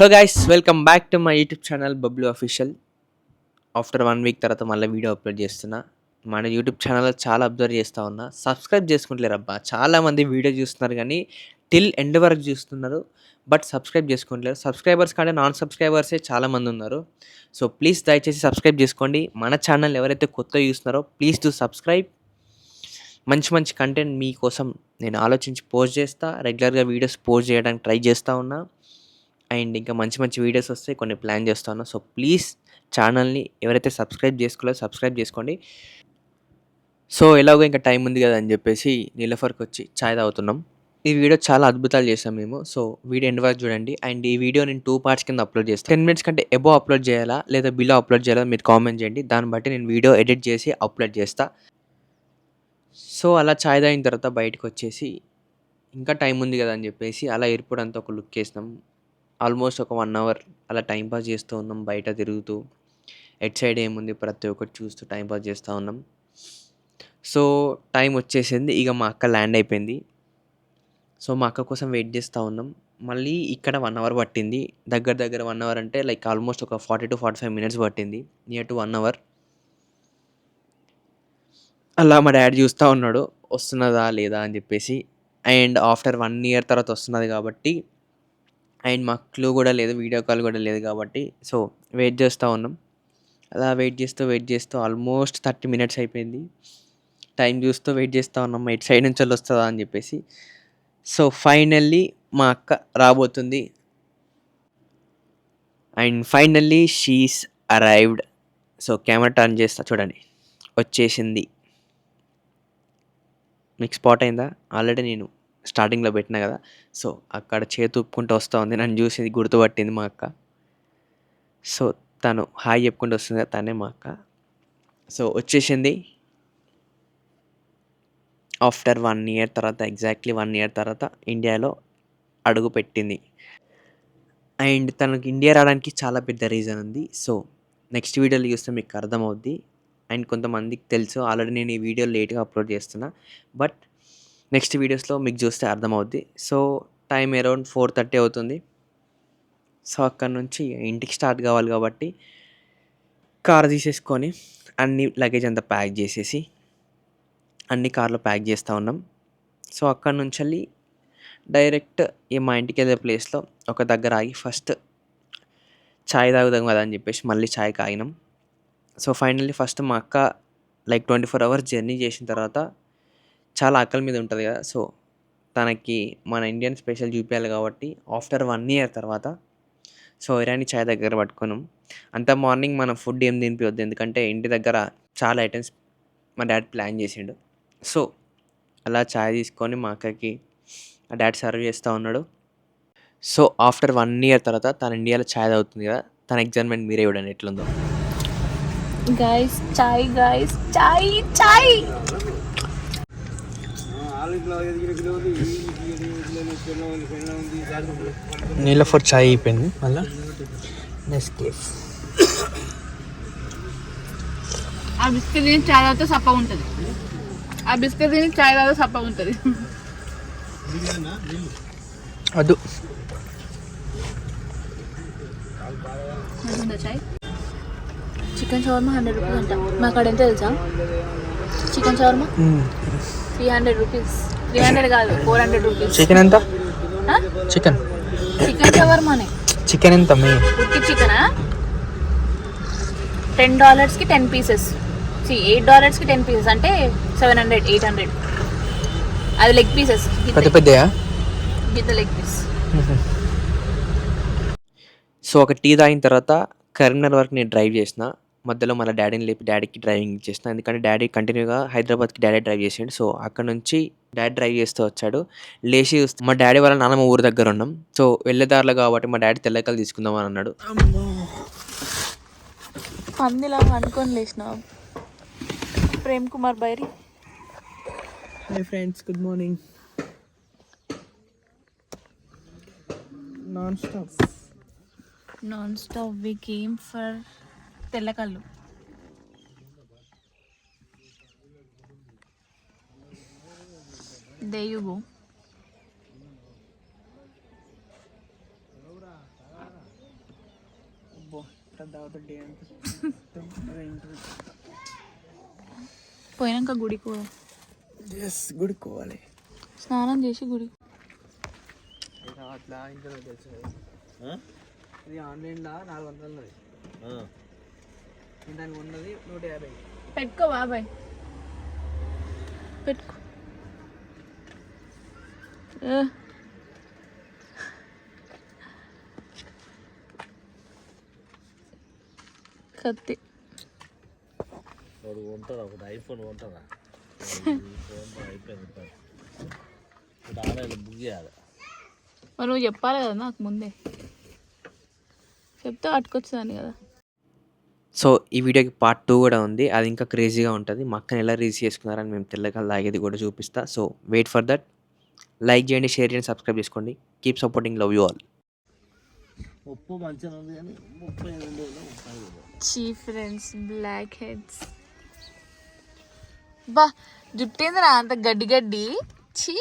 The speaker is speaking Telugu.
Hello guys welcome back to my YouTube channel Bablu official after one week తర్వాత మళ్ళీ వీడియో అప్లోడ్ చేస్తున్నా. మన యూట్యూబ్ ఛానల్లో చాలా అబ్జర్వ్ చేస్తూ ఉన్నా. సబ్స్క్రైబ్ చేసుకుంటలేరు అబ్బా. చాలామంది వీడియో చూస్తున్నారు కానీ టిల్ ఎండ్ వరకు చూస్తున్నారు. బట్ సబ్స్క్రైబ్ చేసుకుంటలేరు. సబ్స్క్రైబర్స్ కంటే నాన్ సబ్స్క్రైబర్సే చాలామంది ఉన్నారు. సో ప్లీజ్ దయచేసి సబ్స్క్రైబ్ చేసుకోండి. మన ఛానల్ ఎవరైతే కొత్త చూస్తున్నారో ప్లీజ్ టు సబ్స్క్రైబ్ మంచి మంచి కంటెంట్ మీకోసం నేను ఆలోచించి పోస్ట్ చేస్తా. రెగ్యులర్గా వీడియోస్ పోస్ట్ చేయడానికి ట్రై చేస్తూ ఉన్నా. అండ్ ఇంకా మంచి మంచి వీడియోస్ వస్తే కొన్ని ప్లాన్ చేస్తాను. సో ప్లీజ్ ఛానల్ని ఎవరైతే సబ్స్క్రైబ్ చేసుకోలేదో సబ్స్క్రైబ్ చేసుకోండి. సో ఎలాగో ఇంకా టైం ఉంది కదా అని చెప్పేసి నీలఫర్కి వచ్చి ఛాయ్ తాగుతున్నాం. ఈ వీడియో చాలా అద్భుతాలు చేసాం మేము. సో వీడియో ఎండ్ వరకు చూడండి. అండ్ ఈ వీడియో నేను టూ పార్ట్స్ కింద అప్లోడ్ చేస్తాను టెన్ మినిట్స్ కంటే ఎబో అప్లోడ్ చేయాలా లేదా బిలో అప్లోడ్ చేయాలా మీరు కామెంట్ చేయండి. దాన్ని బట్టి నేను వీడియో ఎడిట్ చేసి అప్లోడ్ చేస్తాను సో అలా ఛాయ్ తాగిన తర్వాత బయటకు వచ్చేసి ఇంకా టైం ఉంది కదా అని చెప్పేసి అలా ఎయిర్పోర్ట్ అంతా ఒక లుక్ వేసినాం. ఆల్మోస్ట్ ఒక వన్ అవర్ అలా టైంపాస్ చేస్తూ ఉన్నాం బయట తిరుగుతూ. ఎట్ సైడ్ ఏముంది ప్రతి ఒక్కటి చూస్తూ టైంపాస్ చేస్తూ ఉన్నాం. సో టైం వచ్చేసింది ఇక మా అక్క ల్యాండ్ అయిపోయింది. సో మా అక్క కోసం వెయిట్ చేస్తూ ఉన్నాం. మళ్ళీ ఇక్కడ వన్ అవర్ పట్టింది. దగ్గర దగ్గర వన్ అవర్ అంటే లైక్ ఆల్మోస్ట్ ఒక forty two forty five minutes పట్టింది. Near to one hour. అలా మా డాడీ చూస్తూ ఉన్నాడు వస్తున్నదా లేదా అని చెప్పేసి. అండ్ ఆఫ్టర్ వన్ ఇయర్ తర్వాత వస్తున్నది కాబట్టి అండ్ మాకు క్లూ కూడా లేదు వీడియో కాల్ కూడా లేదు కాబట్టి. సో వెయిట్ చేస్తూ ఉన్నాం. అలా వెయిట్ చేస్తూ వెయిట్ చేస్తూ ఆల్మోస్ట్ థర్టీ మినిట్స్ అయిపోయింది. టైం చూస్తూ వెయిట్ చేస్తూ ఉన్నాం ఎయిట్ సైడ్ నుంచి వాళ్ళు వస్తుందా అని చెప్పేసి. సో ఫైనల్లీ మా అక్క రాబోతుంది. And finally she's arrived so camera turn చేస్తా చూడండి. వచ్చేసింది. మీకు స్పాట్ అయిందా? ఆల్రెడీ నేను స్టార్టింగ్లో పెట్టినా కదా. సో అక్కడ చేతి ఊపుకుంటూ వస్తూ ఉంది. నన్ను చూసి గుర్తుపట్టింది మా అక్క. సో తను హాయ్ చెప్పుకుంటూ వస్తుంది కదా తనే మా అక్క. సో వచ్చేసింది. ఆఫ్టర్ వన్ ఇయర్ తర్వాత ఎగ్జాక్ట్లీ వన్ ఇయర్ తర్వాత ఇండియాలో అడుగు పెట్టింది. అండ్ తనకు ఇండియా రావడానికి చాలా పెద్ద రీజన్ ఉంది. సో నెక్స్ట్ వీడియోలో చూస్తే మీకు అర్థమవుద్ది. అండ్ కొంతమందికి తెలుసు. ఆల్రెడీ నేను ఈ వీడియో లేట్గా అప్లోడ్ చేస్తున్నా. బట్ నెక్స్ట్ వీడియోస్లో మీకు చూస్తే అర్థమవుద్ది. So time around four thirty అవుతుంది. సో అక్కడ నుంచి ఇంటికి స్టార్ట్ కావాలి కాబట్టి కార్ తీసేసుకొని అన్ని లగేజ్ అంతా ప్యాక్ చేసేసి అన్ని కార్లో ప్యాక్ చేస్తూ ఉన్నాం. సో అక్కడ నుంచి వెళ్ళి డైరెక్ట్ ఈ మా ఇంటికి వెళ్ళే ప్లేస్లో ఒక దగ్గర ఆగి ఫస్ట్ ఛాయ్ తాగుదాం కదా అని చెప్పేసి మళ్ళీ ఛాయ్ కాగినాం సో ఫైనల్లీ ఫస్ట్ మా అక్క like twenty four hours journey చేసిన తర్వాత చాలా ఆకలి మీద ఉంటుంది కదా. సో తనకి మన ఇండియన్ స్పెషల్ చూపించాలి కాబట్టి ఆఫ్టర్ వన్ ఇయర్ తర్వాత సో ఇరానీ ఛాయ్ దగ్గర పట్టుకున్నాం. అంత మార్నింగ్ మనం ఫుడ్ ఏం తినిపించొద్దు ఎందుకంటే ఇంటి దగ్గర చాలా ఐటమ్స్ మా డాడీ ప్లాన్ చేసిండు. సో అలా ఛాయ్ తీసుకొని మా అక్కకి ఆ డాడ్ సర్వ్ చేస్తూ ఉన్నాడు. సో ఆఫ్టర్ వన్ ఇయర్ తర్వాత తన ఇండియాలో ఛాయ్ అవుతుంది కదా. తన ఎగ్జామ్మెంట్ మీరే ఇవ్వడండి ఎట్లుందో. గాయస్ చాయ్ గాయస్ చాయ్ చాయ్. నీళ్ళ ఫర్ ఛాయ్ అయిపోయింది మళ్ళీ. నెక్స్ట్ కేఫ్ ఆ బిస్కెట్ తిని చాయ్ తాగితే సప్పగా ఉంటుంది. ఆ బిస్కెట్ తిని చాయ్ తాగితే సప్పగా ఉంటుంది. అదు చాయ్? చికెన్ షవర్మా హండ్రెడ్ రూపీస్ అంట. మా అక్కడ ఎంత తెలుసా? Chicken shawarma three hundred rupees three hundred కాదు ఫోర్ హండ్రెడ్ రూపీస్ చికెన్ ఎంత? చికెన్ చికెన్ షవర్మానే చికెన్ ఎంత మీ? ఉట్టి చికెనా టెన్ డాలర్స్కి టెన్ పీసెస్ సి ఎయిట్ డాలర్స్కి టెన్ పీసెస్ అంటే సెవెన్ హండ్రెడ్ ఎయిట్ హండ్రెడ్ అది లెగ్ పీసెస్ పెద్ద పెద్దయా? గిద్ద లెగ్ పీస్ సో ఒక టీ తాగిన తర్వాత కరీంనగర్ వరకు నేను డ్రైవ్ చేసిన. మధ్యలో మళ్ళీ డాడీని లేపి డాడీకి డ్రైవింగ్ ఇచ్చేసిన ఎందుకంటే డాడీ కంటిన్యూగా హైదరాబాద్కి డాడీ డ్రైవ్ చేసిండు. సో అక్కడ నుంచి డాడీ డ్రైవ్ చేస్తూ వచ్చాడు. లేచి చూస్తే మా డాడీ వాళ్ళ నాన్నమ్మ ఊరు దగ్గర ఉన్నాం. సో వెళ్ళేదారిలో కాబట్టి మా డాడీ తెల్లకలు తీసుకుందాం అని అన్నాడు. పందిలా అనుకొని లేచిన Prem Kumar Bairi. Hi friends good morning. Non stop non stop we came for తెల్లకల్లు there you go ఉంటుంది దావత్ డే అంతా పోయినాక గుడికి. పో ఎస్ గుడికోవాలి స్నానం చేసి గుడి. అట్లా ఇంట్లో తెలుసు ఇది ఆన్లైన్లో? నాలుగు వందలు దానికి ఉన్నది నూట యాభై. పెట్టుకో బాబాయ్. పెట్టుకో. కత్తి. వాడు కొంటారా ఒకటి ఐఫోన్ ఫోన్ అయిపోయింది ఆన్లైన్లో బుక్ చేయాలి మరి నువ్వు చెప్పాలి కదా నాకు ముందే. చెప్తే పట్టుకొచ్చేదాన్ని కదా. సో ఈ వీడియోకి పార్ట్ టూ కూడా ఉంది. అది ఇంకా క్రేజీగా ఉంటుంది. మా అక్కని ఎలా రీచ్ చేసుకున్నారని మేము తెల్లగా లాగేది కూడా చూపిస్తా. So wait for that like చేయండి షేర్ చేయండి సబ్స్క్రైబ్ చేసుకోండి. Keep supporting love you all ఉప్పు మంచిగా ఉంది కానీ ముప్పై రెండు వేలు ముప్పై చీ ఫ్రెండ్స్ బ్లాక్ హెడ్స్ బా జుట్టేందిరా అంత గడ్డి గడ్డి? చీ.